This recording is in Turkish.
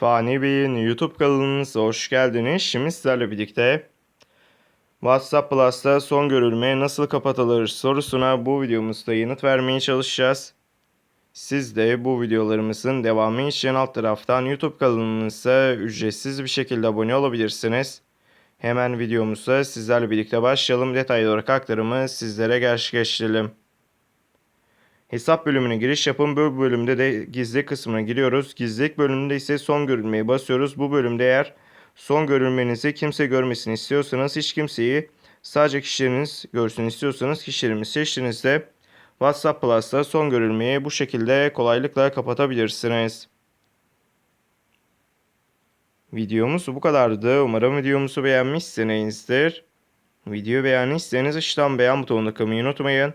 Fani Bey'in YouTube kanalımıza hoş geldiniz. Şimdi sizlerle birlikte WhatsApp Plus'ta son görülme nasıl kapatılır sorusuna bu videomuzda yanıt vermeye çalışacağız. Siz de bu videolarımızın devamı için alt taraftan YouTube kanalımıza ücretsiz bir şekilde abone olabilirsiniz. Hemen videomuza sizlerle birlikte başlayalım. Detaylı olarak aktarımı sizlere gerçekleştirelim. Hesap bölümüne giriş yapın. Bu bölümde de gizli kısmına giriyoruz. Gizlilik bölümünde ise son görülmeyi basıyoruz. Bu bölümde eğer son görülmenizi kimse görmesini istiyorsanız hiç kimseyi sadece kişileriniz görsün istiyorsanız kişilerimizi seçtiğinizde WhatsApp Plus'ta son görülmeyi bu şekilde kolaylıkla kapatabilirsiniz. Videomuz bu kadardı. Umarım videomuzu beğenmişsinizdir. Videoyu beğendiyseniz aşağıdan beğen butonuna kılmayı unutmayın.